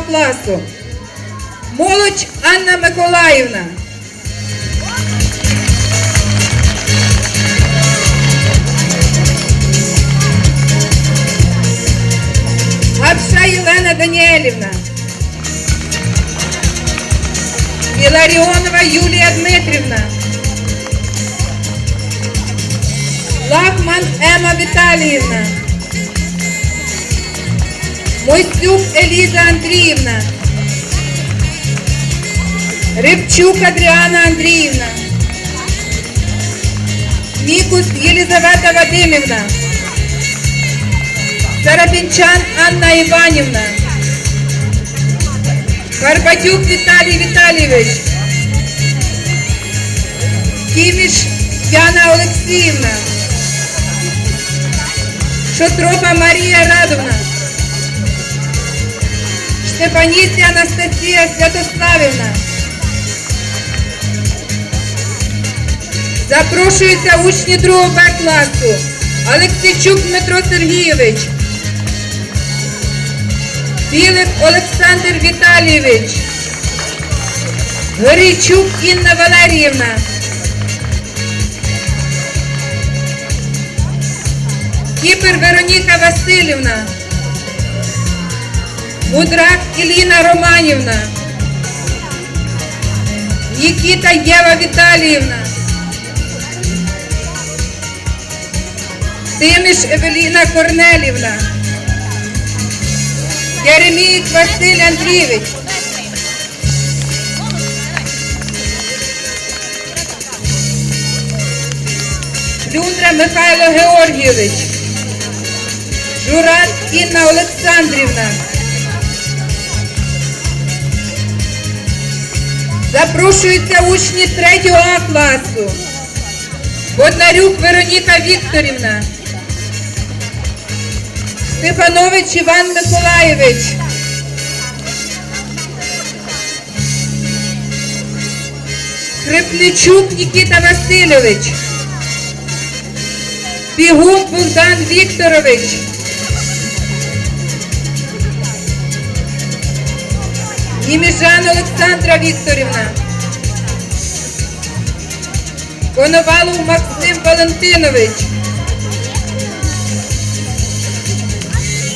класу. Молодь Анна Миколаївна. Гапша Єлена Даніелівна. Іларіонова Юлія Дмитрівна. Лахман Ема Віталіївна. Мойсюк Еліза Андріївна. Рибчук Адріана Андріївна. Мікус Єлізавета Вадимівна. Зарабінчан Анна Іванівна. Карпатюк Віталій Віталійович. Кіміш Яна Олексіївна. Шотропа Марія Радовна. Штепаніці Анастасія Святославівна. Запрошуються учні другого Б класу. Олексійчук Дмитро Сергійович. Білик Олександр Віталійович. Горійчук Інна Валеріївна. Кіпер Вероніка Васильівна. Мудрак Іліна Романівна. Нікіта Єва Віталіївна. Тиміш Евеліна Корнелівна. Єреміїк Василь Андрійович. Люндра Михайло Георгійович. Журат Інна Олександрівна. Запрошуються учні 3 А класу. Боднарюк Вероніка Вікторівна. Степанович Іван Миколаєвич. Хриплічук Нікіта Васильович. Бігун Богдан Вікторович. Німіжан Олександра Вікторівна. Коновалов Максим Валентинович.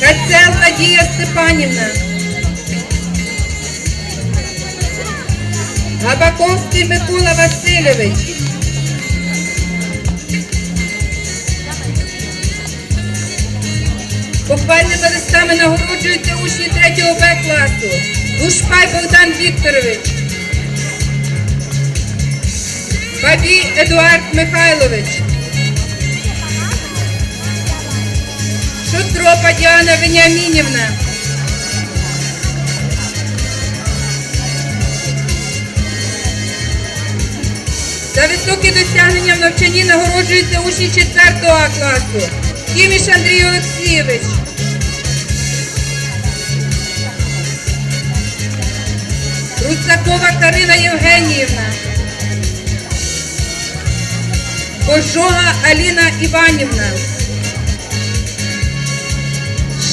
Кацел Надія Степанівна. Габаковський Микола Васильович. Похвальними листами нагороджуються учні 3 Б класу. Лушпай Богдан Вікторович. Бабій Едуард Михайлович. Шутропа Діана Веніамінівна. За високі досягнення в навчанні нагороджуються учні 4 А класу. Кіміш Андрій Олексійович. Русакова Карина Євгеніївна. Божога Аліна Іванівна.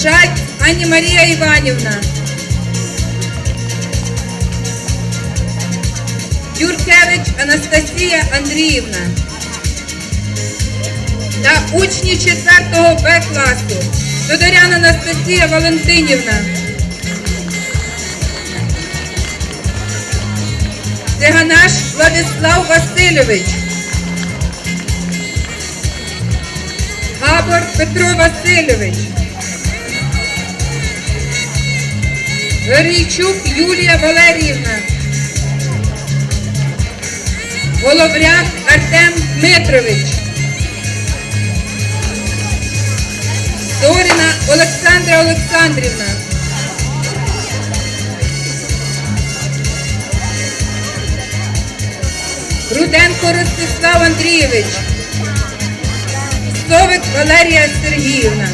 Шаль Ані Марія Іванівна. Юркевич Анастасія Андріївна. Та учні 4 Б класу. Тодорян Анастасія Валентинівна. Циганаш Владислав Васильович. Габор Петро Васильович. Горійчук Юлія Валеріївна. Головряк Артем Дмитрович. Зоріна Олександра Олександрівна. Руденко Ростислав Андрійович. Совик Валерія Сергіївна.